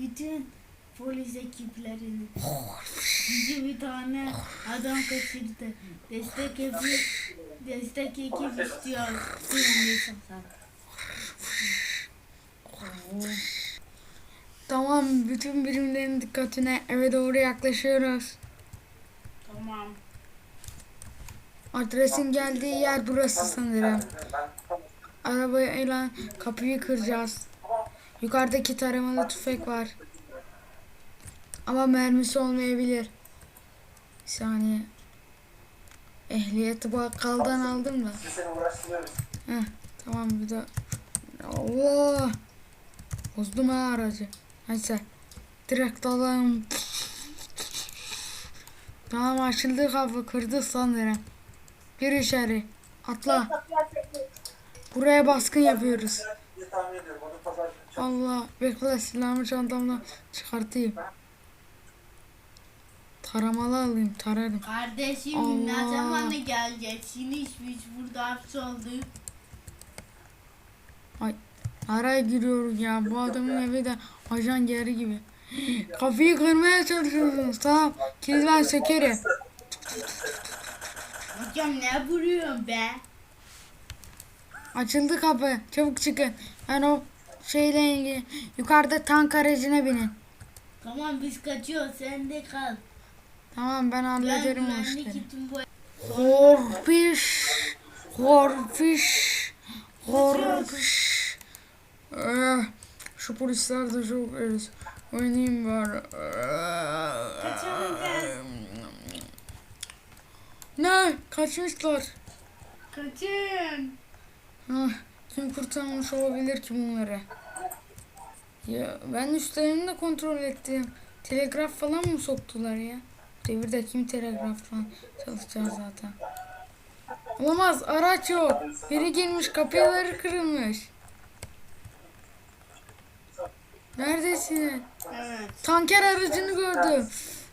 bütün polis ekiplerini. Bizi bir tane adam kaçırdı. Destek ekibi, destek ekip istiyor. Tamam bütün birimlerin dikkatine eve doğru yaklaşıyoruz. Tamam. Adresin geldiği yer burası sanırım. Arabayla kapıyı kıracağız. Yukarıdaki taramalı tüfek var. Ama mermisi olmayabilir. Bir saniye. Ehliyeti bakkaldan aldım da. Heh, tamam bir de. Allah! Bozdum ha aracı. Neyse. Direkt alalım. Tamam açıldı kapı kırdı sanırım. Gir içeri. Atla. Buraya baskın yapıyoruz. Allah bekle silahımı çantamdan çıkartayım. Taramalı alayım tararım. Kardeşim ne Allah. zamanı geleceksiniz? Biz burada hapsolduk. Araya giriyoruz ya. Bu adamın evi de ajan geri gibi. Kapıyı kırmaya çalışıyorsunuz. Tamam. Kilit ben sökerim. Hocam ne vuruyorsun be? Açıldı kapı. Çabuk çıkın. Ben o şeyle ilgili yukarıda tank aracına binin. Tamam biz kaçıyoruz sen de kal. Tamam ben Ben hallederim o güvenlik işleri. Horpiş. Horpiş. Eh, Şu polisler de çok eriz. Oynayayım bari. Kaçalım gel. Ne? Kaçmışlar. Kaçın. Ah, kim kurtarmış olabilir ki bunları? Ya ben üstlerini de kontrol ettim. Telegraf falan mı soktular ya? Devirde kim telegraf falan çalışacağız zaten. Olamaz araç yok. Biri girmiş kapıları kırılmış. Neredesin? Evet. Tanker aracını gördüm.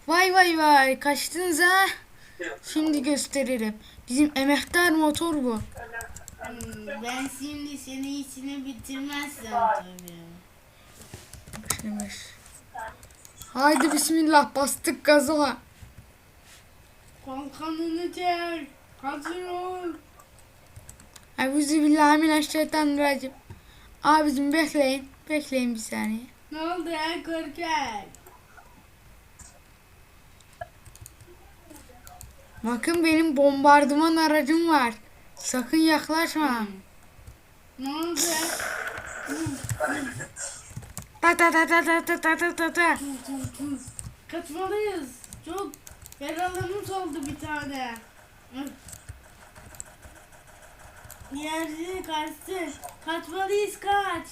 Vay vay vay kaçtınız ha? Şimdi gösteririm. Bizim emektar motor bu. Hmm, Ben şimdi seni içine bitirmezsem tabii. Şeymiş. Haydi bismillah bastık gaza. Kalkanını çek. Hazır ol. Euzubillahimineşşeytanirracim. Abicim bekleyin. Bekleyin bir saniye. Ne oldu ya korkak? Bakın benim bombardıman aracım var. Sakın yaklaşma. Ne oldu? Ta ta ta ta ta ta ta ta ta ta. Kaçmalıyız. Çok yaralımız oldu bir tane. Diğerleri kaçtı. Kaçmalıyız kaç.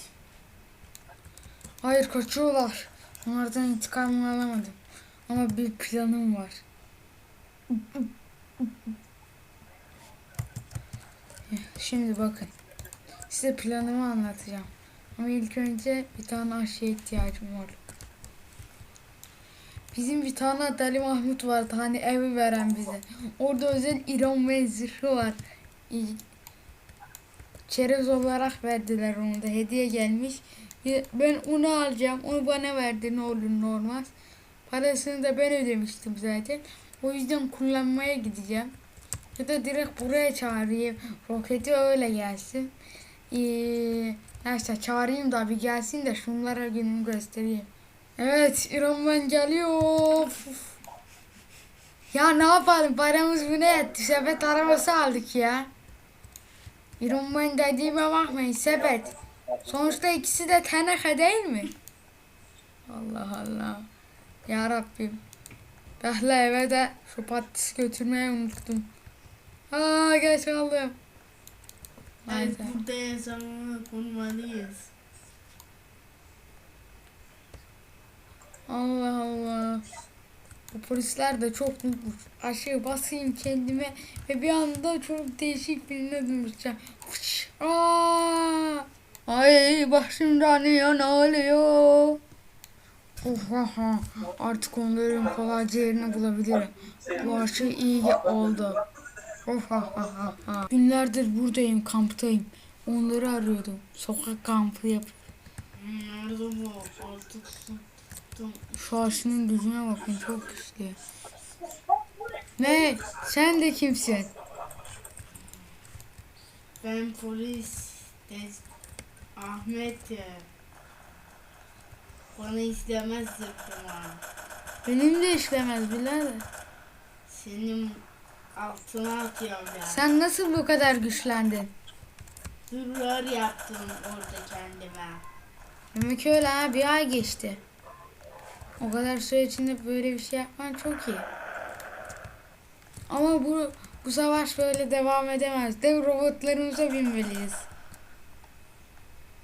Hayır kaçıyorlar. Onlardan intikamımı alamadım. Ama bir planım var. Şimdi bakın. Size planımı anlatacağım. Ama ilk önce bir tane aşıya ihtiyacım var. Bizim bir tane Deli Mahmut vardı hani evi veren bize. Orada özel İran ve zırhı var. Çerez olarak verdiler onu da hediye gelmiş. Ben onu alacağım. Onu bana verdi ne olur ne olmaz. Parasını da ben ödemiştim zaten. O yüzden kullanmaya gideceğim. Ya da direkt buraya çağırayım. Roketi öyle gelsin. Ee, neyse çağırayım da bir gelsin de şunlara gününü göstereyim. Evet İran ben geliyor. Of. Ya ne yapalım paramız bu ne etti? Sepet arabası aldık ya. İran ben dediğime bakmayın sepet. Sonuçta ikisi de teneke değil mi? Allah Allah. Ya Rabbim. Bekle eve de şu patates götürmeyi unuttum. Aa geç kaldım. Evet, Neyse. burada yaşamını kurmalıyız. Allah Allah. Bu polisler de çok mutlu. Aşağı basayım kendime ve bir anda çok değişik birine dönüşeceğim. Fış! Aa! Ay başım dönüyor ne oluyor? Of, ha, ha. Artık onların kolayca yerini bulabilirim. Bu aşı iyi oldu. Günlerdir buradayım, kamptayım. Onları arıyordum. Sokak kampı. Hmm, Nerede bu? Artık. Şu aşının gücüne bakın çok güçlü. Ne? Sen de kimsin? Ben polis Des Ahmet'im. Bana istemez zıplama. Benim de işlemez birader. Senin altına atıyorum ben. Sen nasıl bu kadar güçlendin? Zırhlar yaptım orada kendime. Demek öyle ha bir ay geçti. O kadar süre içinde böyle bir şey yapman çok iyi. Ama bu bu savaş böyle devam edemez. Dev robotlarımıza binmeliyiz.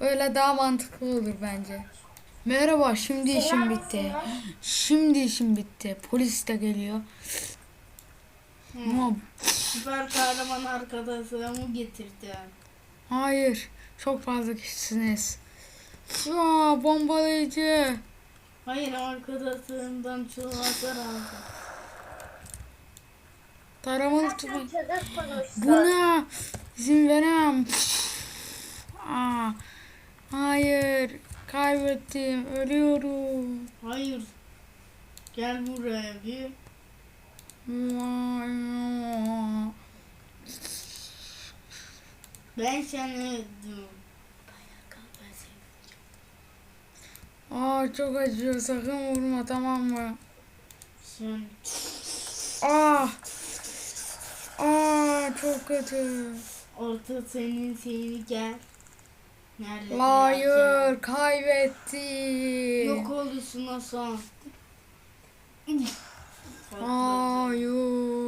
Öyle daha mantıklı olur bence. Merhaba, şimdi işim bitti. Şimdi işim bitti. Polis de geliyor. Ama Süper kahraman arkadaşlarımı getirdim. hayır, çok fazla kişisiniz. Aa, bombalayıcı. Hayır arkadaşlarımdan çoğu hasar aldım. Taramalı tüfek. Buna izin veremem. Aa, hayır, kaybettim, ölüyorum. Hayır. Gel buraya bir. Ben seni öldüm. Aa, çok acıyor, sakın vurma tamam mı? Sen Aa, aa, çok kötü. orta senin seni gel. Nerede? Hayır, kaybettim. Yok oluşuna son. Hayır.